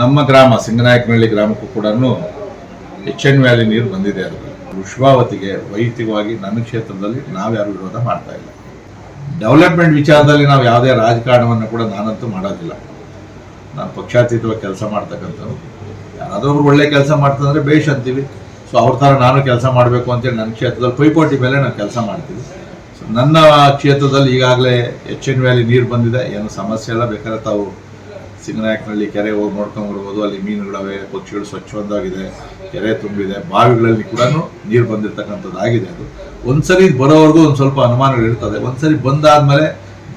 ನಮ್ಮ ಗ್ರಾಮ, ಸಿಂಗನಾಯಕನಹಳ್ಳಿ ಗ್ರಾಮಕ್ಕೂ ಕೂಡ ಎಚ್ ಎನ್ ವ್ಯಾಲಿ ನೀರು ಬಂದಿದೆ ಅದು. ವಿಶ್ವಾವತಿಗೆ ವೈಯಕ್ತಿಕವಾಗಿ ನನ್ನ ಕ್ಷೇತ್ರದಲ್ಲಿ ನಾವ್ಯಾರು ವಿರೋಧ ಮಾಡ್ತಾ ಇಲ್ಲ. ಡೆವಲಪ್ಮೆಂಟ್ ವಿಚಾರದಲ್ಲಿ ನಾವು ಯಾವುದೇ ರಾಜಕಾರಣವನ್ನು ಕೂಡ ನಾನಂತೂ ಮಾಡೋದಿಲ್ಲ. ನಾನು ಪಕ್ಷಾತೀತವಾಗಿ ಕೆಲಸ ಮಾಡ್ತಕ್ಕಂಥವ್ರು. ಯಾರಾದರೂ ಒಬ್ರು ಒಳ್ಳೆ ಕೆಲಸ ಮಾಡ್ತಂದ್ರೆ, ಬೇಷ್ ಅಂತೀವಿ. ಸೊ ಅವ್ರ ಥರ ನಾನು ಕೆಲಸ ಮಾಡಬೇಕು ಅಂತೇಳಿ ನನ್ನ ಕ್ಷೇತ್ರದಲ್ಲಿ ಪೈಪೋಟಿ ಮೇಲೆ ನಾನು ಕೆಲಸ ಮಾಡ್ತೀವಿ ಸೊ ನನ್ನ ಕ್ಷೇತ್ರದಲ್ಲಿ ಈಗಾಗಲೇ ಎಚ್ ಎನ್ ವ್ಯಾಲಿ ನೀರು ಬಂದಿದೆ, ಏನು ಸಮಸ್ಯೆ ಎಲ್ಲ ಬೇಕಾದ್ರೆ ತಾವು ಸಿಂಗನಾಯಕನಹಳ್ಳಿ ಕೆರೆ ಹೋಗಿ ನೋಡ್ಕೊಂಡು ಬರ್ಬೋದು. ಅಲ್ಲಿ ಮೀನುಗಳವೆ, ಪಕ್ಷಿಗಳು ಸ್ವಚ್ಛವಾಗಿದೆ ಕೆರೆ ತುಂಬಿದೆ, ಬಾವಿಗಳಲ್ಲಿ ಕೂಡ ನೀರು ಬಂದಿರತಕ್ಕಂಥದ್ದಾಗಿದೆ ಅದು. ಒಂದ್ಸರಿ ಬರೋವರೆಗೂ ಒಂದು ಸ್ವಲ್ಪ ಅನುಮಾನಗಳು ಇರ್ತದೆ. ಒಂದ್ಸರಿ ಬಂದಾದ್ಮೇಲೆ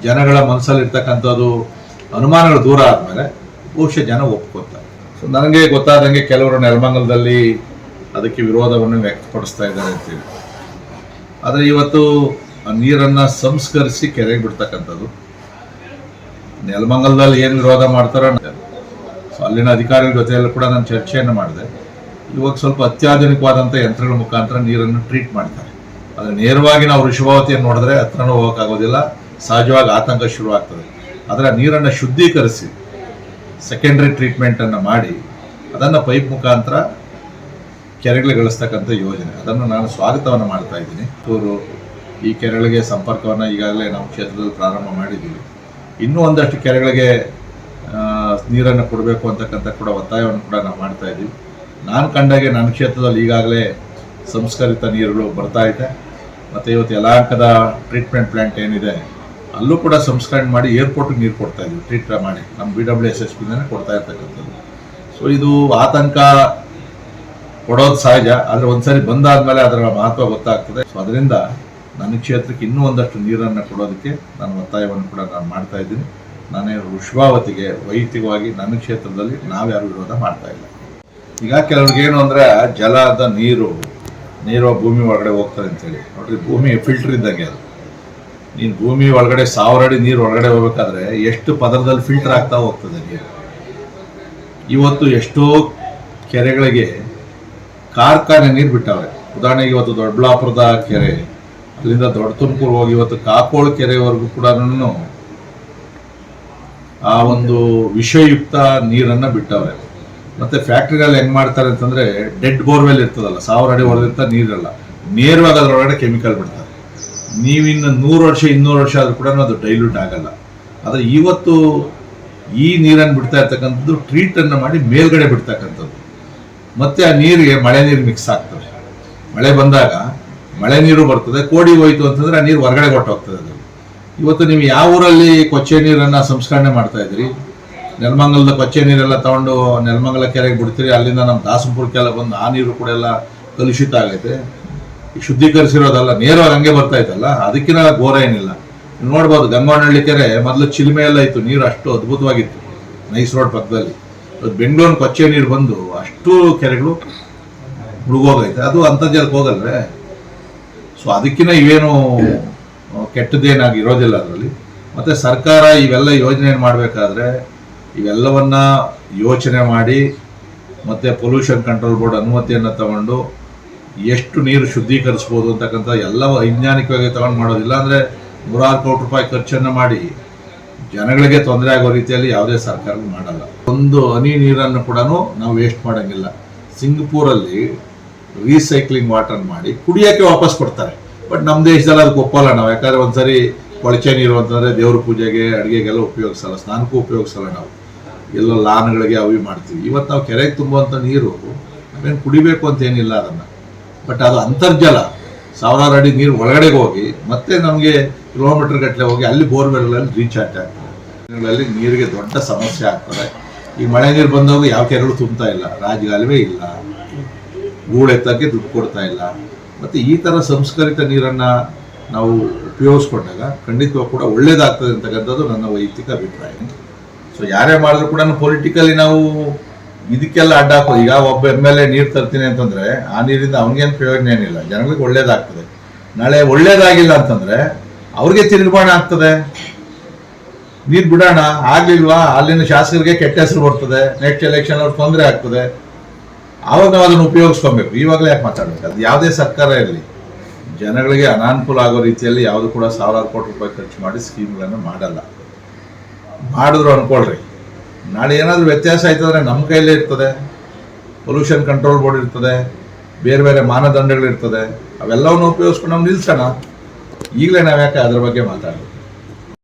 ಜನಗಳ ಮನಸ್ಸಲ್ಲಿ ಇರ್ತಕ್ಕಂಥದ್ದು ಅನುಮಾನಗಳು ದೂರ ಆದಮೇಲೆ ಬಹುಶಃ ಜನ ಒಪ್ಕೋತಾರೆ. ಸೊ ನನಗೆ ಗೊತ್ತಾದಂಗೆ ಕೆಲವರು ನೆಲಮಂಗಲದಲ್ಲಿ ಅದಕ್ಕೆ ವಿರೋಧವನ್ನು ವ್ಯಕ್ತಪಡಿಸ್ತಾ ಇದ್ದಾರೆ ಅಂತೇಳಿ ಆದರೆ ಇವತ್ತು ಆ ನೀರನ್ನು ಸಂಸ್ಕರಿಸಿ ಕೆರೆಗೆ ಬಿಡ್ತಕ್ಕಂಥದ್ದು ನೆಲಮಂಗಲದಲ್ಲಿ ಏನು ವಿರೋಧ ಮಾಡ್ತಾರೋ ಸೊ ಅಲ್ಲಿನ ಅಧಿಕಾರಿಗಳ ಜೊತೆಯಲ್ಲೂ ಕೂಡ ನಾನು ಚರ್ಚೆಯನ್ನು ಮಾಡಿದೆ. ಇವಾಗ ಸ್ವಲ್ಪ ಅತ್ಯಾಧುನಿಕವಾದಂಥ ಯಂತ್ರಗಳ ಮುಖಾಂತರ ನೀರನ್ನು ಟ್ರೀಟ್ ಮಾಡ್ತಾರೆ. ಆದರೆ ನೇರವಾಗಿ ನಾವು ಋಷಭಾವತಿಯನ್ನು ನೋಡಿದ್ರೆ ಹತ್ರನೂ ಹೋಗೋಕ್ಕಾಗೋದಿಲ್ಲ, ಸಹಜವಾಗಿ ಆತಂಕ ಶುರುವಾಗ್ತದೆ. ಆದರೆ ನೀರನ್ನು ಶುದ್ಧೀಕರಿಸಿ ಸೆಕೆಂಡ್ರಿ ಟ್ರೀಟ್ಮೆಂಟನ್ನು ಮಾಡಿ, ಅದನ್ನು ಪೈಪ್ ಮುಖಾಂತರ ಕೆರೆಗಳಿಗೆ ಗಳಿಸ್ತಕ್ಕಂಥ ಯೋಜನೆ. ಅದನ್ನು ನಾನು ಸ್ವಾಗತವನ್ನು ಮಾಡ್ತಾ ಇದ್ದೀನಿ. ಇವರು ಈ ಕೆರೆಗಳಿಗೆ ಸಂಪರ್ಕವನ್ನು ಈಗಾಗಲೇ ನಮ್ಮ ಕ್ಷೇತ್ರದಲ್ಲಿ ಪ್ರಾರಂಭ ಮಾಡಿದ್ದೀವಿ. ಇನ್ನೂ ಒಂದಷ್ಟು ಕೆರೆಗಳಿಗೆ ನೀರನ್ನು ಕೊಡಬೇಕು ಅಂತಕ್ಕಂಥ ಕೂಡ ಒತ್ತಾಯವನ್ನು ಕೂಡ ನಾವು ಮಾಡ್ತಾ ಇದ್ದೀವಿ. ನಾನು ಕಂಡಾಗೆ ನನ್ನ ಕ್ಷೇತ್ರದಲ್ಲಿ ಈಗಾಗಲೇ ಸಂಸ್ಕರಿತ ನೀರುಗಳು ಬರ್ತಾ ಇದೆ. ಮತ್ತು ಇವತ್ತು ಯಲಾಂಕದ ಟ್ರೀಟ್ಮೆಂಟ್ ಪ್ಲ್ಯಾಂಟ್ ಏನಿದೆ, ಅಲ್ಲೂ ಕೂಡ ಸಂಸ್ಕರಣೆ ಮಾಡಿ ಏರ್ಪೋರ್ಟಿಗೆ ನೀರು ಕೊಡ್ತಾ ಇದ್ದೀವಿ ಟ್ರೀಟ್ ಮಾಡಿ. ನಮ್ಮ ಬಿ ಡಬ್ಲ್ಯೂ ಎಸ್ ಎಸ್ ಪಿನೇ ಕೊಡ್ತಾ ಇರ್ತಕ್ಕಂಥದ್ದು. ಸೊ ಇದು ಆತಂಕ ಕೊಡೋದು ಸಹಜ, ಆದರೆ ಒಂದ್ಸರಿ ಬಂದಾದ್ಮೇಲೆ ಅದರ ಮಹತ್ವ ಗೊತ್ತಾಗ್ತದೆ. ಸೊ ಅದರಿಂದ ನನ್ನ ಕ್ಷೇತ್ರಕ್ಕೆ ಇನ್ನೂ ಒಂದಷ್ಟು ನೀರನ್ನು ಕೊಡೋದಕ್ಕೆ ನಾನು ಒತ್ತಾಯವನ್ನು ಕೂಡ ನಾನು ಮಾಡ್ತಾ ಇದ್ದೀನಿ. ನಾನೇ ವೃಷ್ಭಾವತಿಗೆ ವೈಯಕ್ತಿಕವಾಗಿ ನನ್ನ ಕ್ಷೇತ್ರದಲ್ಲಿ ನಾವ್ಯಾರು ವಿರೋಧ ಮಾಡ್ತಾ ಇಲ್ಲ. ಈಗ ಕೆಲವ್ರಿಗೆ ಏನು ಅಂದರೆ ಜಲದ ನೀರು ನೀರು ಭೂಮಿ ಒಳಗಡೆ ಹೋಗ್ತದೆ ಅಂತೇಳಿ. ನೋಡ್ರಿ, ಭೂಮಿ ಫಿಲ್ಟರ್ ಇದ್ದಂಗೆ ಅದು. ನೀನು ಭೂಮಿ ಒಳಗಡೆ ಸಾವಿರ ಅಡಿ ನೀರು ಒಳಗಡೆ ಹೋಗ್ಬೇಕಾದ್ರೆ ಎಷ್ಟು ಪದರದಲ್ಲಿ ಫಿಲ್ಟರ್ ಆಗ್ತಾ ಹೋಗ್ತದೆ ನೀರು? ಇವತ್ತು ಎಷ್ಟೋ ಕೆರೆಗಳಿಗೆ ಕಾರ್ಖಾನೆ ನೀರು ಬಿಟ್ಟವ್ರೆ ಉದಾಹರಣೆಗೆ ಇವತ್ತು ದೊಡ್ಡಬಳ್ಳಾಪುರದ ಕೆರೆ ಅಲ್ಲಿಂದ ದೊಡ್ಡ ತುಮಕೂರು ಹೋಗಿ ಇವತ್ತು ಕಾಕೋಳ ಕೆರೆವರೆಗೂ ಕೂಡ ಆ ಒಂದು ವಿಷಯುಕ್ತ ನೀರನ್ನ ಬಿಟ್ಟವ್ರೆ. ಮತ್ತೆ ಫ್ಯಾಕ್ಟ್ರಿಗಳಲ್ಲಿ ಹೆಂಗ್ ಮಾಡ್ತಾರೆ ಅಂತಂದ್ರೆ ಡೆಡ್ ಬೋರ್ವೆಲ್ ಇರ್ತದಲ್ಲ, ಸಾವಿರ ಅಡಿ ಹೊಡೆದಿರ್ತ ನೀರಲ್ಲ. ನೇರವಾಗಿ ಅದರೊಳಗಡೆ ಕೆಮಿಕಲ್ ಬಿಡ್ತಾರೆ. ನೀವಿನ್ನು ನೂರು ವರ್ಷ, ಇನ್ನೂರು ವರ್ಷ ಆದ್ರೂ ಕೂಡ ಅದು ಡೈಲ್ಯೂಟ್ ಆಗಲ್ಲ. ಆದರೆ ಇವತ್ತು ಈ ನೀರನ್ನು ಬಿಡ್ತಾ ಇರ್ತಕ್ಕಂಥದ್ದು ಟ್ರೀಟ್ ಅನ್ನು ಮಾಡಿ ಮೇಲ್ಗಡೆ ಬಿಡ್ತಕ್ಕಂಥದ್ದು. ಮತ್ತೆ ಆ ನೀರಿಗೆ ಮಳೆ ನೀರು ಮಿಕ್ಸ್ ಆಗ್ತದೆ. ಮಳೆ ಬಂದಾಗ ಮಳೆ ನೀರು ಬರ್ತದೆ, ಕೋಡಿ ಹೋಯ್ತು ಅಂತಂದ್ರೆ ಆ ನೀರು ಹೊರಗಡೆ ಕೊಟ್ಟೋಗ್ತದೆ ಅದು. ಇವತ್ತು ನೀವು ಯಾವ ಊರಲ್ಲಿ ಕೊಚ್ಚೆ ನೀರನ್ನ ಸಂಸ್ಕರಣೆ ಮಾಡ್ತಾ ಇದ್ರಿ ನೆಲಮಂಗಲದ ಕೊಚ್ಚೆ ನೀರೆಲ್ಲ ತಗೊಂಡು ನೆಲಮಂಗಲ ಕೆರೆಗೆ ಬಿಡ್ತೀರಿ, ಅಲ್ಲಿಂದ ನಮ್ಮ ದಾಸಪುರಕ್ಕೆಲ್ಲ ಬಂದು ಆ ನೀರು ಕೂಡ ಎಲ್ಲ ಕಲುಷಿತ ಆಗೈತೆ. ಶುದ್ಧೀಕರಿಸಿರೋದಲ್ಲ, ನೇರವಾಗಿ ಹಂಗೆ ಬರ್ತಾ ಇತ್ತಲ್ಲ, ಅದಕ್ಕಿಂತ ಘೋರ ಏನಿಲ್ಲ. ನೋಡ್ಬೋದು, ಗಂಗಾವನಹಳ್ಳಿ ಕೆರೆ ಮೊದಲು ಚಿಲುಮೆ ಎಲ್ಲ ಇತ್ತು, ನೀರು ಅಷ್ಟು ಅದ್ಭುತವಾಗಿತ್ತು ನೈಸ್ ರೋಡ್ ಪಕ್ಕದಲ್ಲಿ. ಬೆಂಗಳೂರಿನ ಕೊಚ್ಚೆ ನೀರು ಬಂದು ಅಷ್ಟು ಕೆರೆಗಳು ಮುಳುಗೋಗೈತೆ. ಅದು ಅಂತರ್ಜಲಕ್ಕೆ ಹೋಗಲ್ವೇ? ಸೊ ಅದಕ್ಕಿಂತ ಇವೇನು ಕೆಟ್ಟದ್ದೇನಾಗಿ ಇರೋದಿಲ್ಲ ಅದರಲ್ಲಿ. ಮತ್ತು ಸರ್ಕಾರ ಇವೆಲ್ಲ ಯೋಜನೆ ಮಾಡಬೇಕಾದ್ರೆ, ಇವೆಲ್ಲವನ್ನ ಯೋಚನೆ ಮಾಡಿ, ಮತ್ತು ಪೊಲ್ಯೂಷನ್ ಕಂಟ್ರೋಲ್ ಬೋರ್ಡ್ ಅನುಮತಿಯನ್ನು ತಗೊಂಡು ಎಷ್ಟು ನೀರು ಶುದ್ಧೀಕರಿಸ್ಬೋದು ಅಂತಕ್ಕಂಥ ಎಲ್ಲ ವೈಜ್ಞಾನಿಕವಾಗಿ ತಗೊಂಡು ಮಾಡೋದಿಲ್ಲ. ಅಂದರೆ ನೂರಾರು ಕೋಟಿ ರೂಪಾಯಿ ಖರ್ಚನ್ನು ಮಾಡಿ ಜನಗಳಿಗೆ ತೊಂದರೆ ಆಗೋ ರೀತಿಯಲ್ಲಿ ಯಾವುದೇ ಸರ್ಕಾರ ಮಾಡಲ್ಲ. ಒಂದು ಹನಿ ನೀರನ್ನು ಕೂಡ ನಾವು ವೇಸ್ಟ್ ಮಾಡೋಂಗಿಲ್ಲ. ಸಿಂಗಪೂರಲ್ಲಿ ರೀಸೈಕ್ಲಿಂಗ್ ವಾಟರ್ ಮಾಡಿ ಕುಡಿಯೋಕ್ಕೆ ವಾಪಸ್ ಕೊಡ್ತಾರೆ. ಬಟ್ ನಮ್ಮ ದೇಶದಲ್ಲಿ ಅದಕ್ಕೆ ಒಪ್ಪಲ್ಲ ನಾವು. ಯಾಕಂದ್ರೆ ಒಂದ್ಸರಿ ಕೊಳಚೆ ನೀರು ಅಂತಂದರೆ ದೇವ್ರ ಪೂಜೆಗೆ, ಅಡುಗೆಗೆಲ್ಲ ಉಪಯೋಗಿಸಲ್ಲ. ಸ್ನಾನಕ್ಕೂ ಉಪಯೋಗಿಸಲ್ಲ ನಾವು. ಎಲ್ಲ ಲಾನ್ಗಳಿಗೆ ಅವಿ ಮಾಡ್ತೀವಿ. ಇವತ್ತು ನಾವು ಕೆರೆಗೆ ತುಂಬುವಂಥ ನೀರು, ನಾವೇನು ಕುಡಿಬೇಕು ಅಂತ ಏನಿಲ್ಲ ಅದನ್ನು. ಬಟ್ ಅದು ಅಂತರ್ಜಲ. ಸಾವಿರಾರು ಅಡಿ ನೀರು ಒಳಗಡೆ ಹೋಗಿ, ಮತ್ತೆ ನಮಗೆ ಕಿಲೋಮೀಟರ್ ಗಟ್ಟಲೆ ಹೋಗಿ ಅಲ್ಲಿ ಬೋರ್ವೆಲ್ಗಳಲ್ಲಿ ರೀಚಾರ್ಜ್ ಆಗ್ತದೆ. ನೀರಿಗೆ ದೊಡ್ಡ ಸಮಸ್ಯೆ ಆಗ್ತದೆ. ಈ ಮಳೆ ನೀರು ಬಂದಾಗ ಯಾವ ಕೆರೆಗಳು ತುಂಬ್ತಾ ಇಲ್ಲ. ರಾಜಗಾಲವೇ ಇಲ್ಲ. ಗೂಳೆತ್ತಕ್ಕೆ ದುಡ್ಡು ಕೊಡ್ತಾ ಇಲ್ಲ. ಮತ್ತು ಈ ಥರ ಸಂಸ್ಕರಿತ ನೀರನ್ನು ನಾವು ಉಪಯೋಗಿಸ್ಕೊಂಡಾಗ ಖಂಡಿತವಾಗ ಕೂಡ ಒಳ್ಳೇದಾಗ್ತದೆ ಅಂತಕ್ಕಂಥದ್ದು ನನ್ನ ವೈಯಕ್ತಿಕ ಅಭಿಪ್ರಾಯ. ಸೊ ಯಾರೇ ಮಾಡಿದ್ರು ಕೂಡ ಪೊಲಿಟಿಕಲಿ ನಾವು ಇದಕ್ಕೆಲ್ಲ ಅಡ್ಡ ಹಾಕೋದು ಈಗ ಒಬ್ಬ ಎಂ ಎಲ್ ಎ ನೀರು ತರ್ತೀನಿ ಅಂತಂದ್ರೆ ಆ ನೀರಿಂದ ಅವನಿಗೇನು ಪ್ರಯೋಜನ ಏನಿಲ್ಲ. ಜನಗಳಿಗೆ ಒಳ್ಳೇದಾಗ್ತದೆ. ನಾಳೆ ಒಳ್ಳೇದಾಗಿಲ್ಲ ಅಂತಂದ್ರೆ ಅವ್ರಿಗೆ ತಿರುಗಾಣ ಆಗ್ತದೆ. ನೀರು ಬಿಡೋಣ, ಆಗ್ಲಿಲ್ವಾ? ಅಲ್ಲಿನ ಶಾಸಕರಿಗೆ ಕೆಟ್ಟ ಹೆಸರು ಬರ್ತದೆ. ನೆಕ್ಸ್ಟ್ ಎಲೆಕ್ಷನ್ ಅವ್ರಿಗೆ ತೊಂದರೆ ಆಗ್ತದೆ. ಆವಾಗ ನಾವು ಅದನ್ನು ಉಪಯೋಗಿಸ್ಕೊಬೇಕು. ಇವಾಗಲೇ ಯಾಕೆ ಮಾತಾಡಬೇಕು? ಅದು ಯಾವುದೇ ಸರ್ಕಾರ ಇರಲಿ. ಜನಗಳಿಗೆ ಅನಾನುಕೂಲ ಆಗೋ ರೀತಿಯಲ್ಲಿ ಯಾವುದು ಕೂಡ ಸಾವಿರಾರು ಕೋಟಿ ರೂಪಾಯಿ ಖರ್ಚು ಮಾಡಿ ಸ್ಕೀಮ್ಗಳನ್ನು ಮಾಡಲ್ಲ. ಮಾಡಿದ್ರು ಅನ್ಕೊಳ್ರಿ. ನಾಳೆ ಏನಾದರೂ ವ್ಯತ್ಯಾಸ ಆಯ್ತಂದ್ರೆ ನಮ್ಮ ಕೈಯಲ್ಲೇ ಇರ್ತದೆ. ಪೊಲ್ಯೂಷನ್ ಕಂಟ್ರೋಲ್ ಬೋರ್ಡ್ ಇರ್ತದೆ. ಬೇರೆ ಬೇರೆ ಮಾನದಂಡಗಳಿರ್ತದೆ. ಅವೆಲ್ಲವನ್ನು ಉಪಯೋಗಿಸ್ಕೊಂಡು ನಾವು ನಿಲ್ಸೋಣ. ಈಗಲೇ ನಾವು ಯಾಕೆ ಅದ್ರ ಬಗ್ಗೆ ಮಾತಾಡೋದು?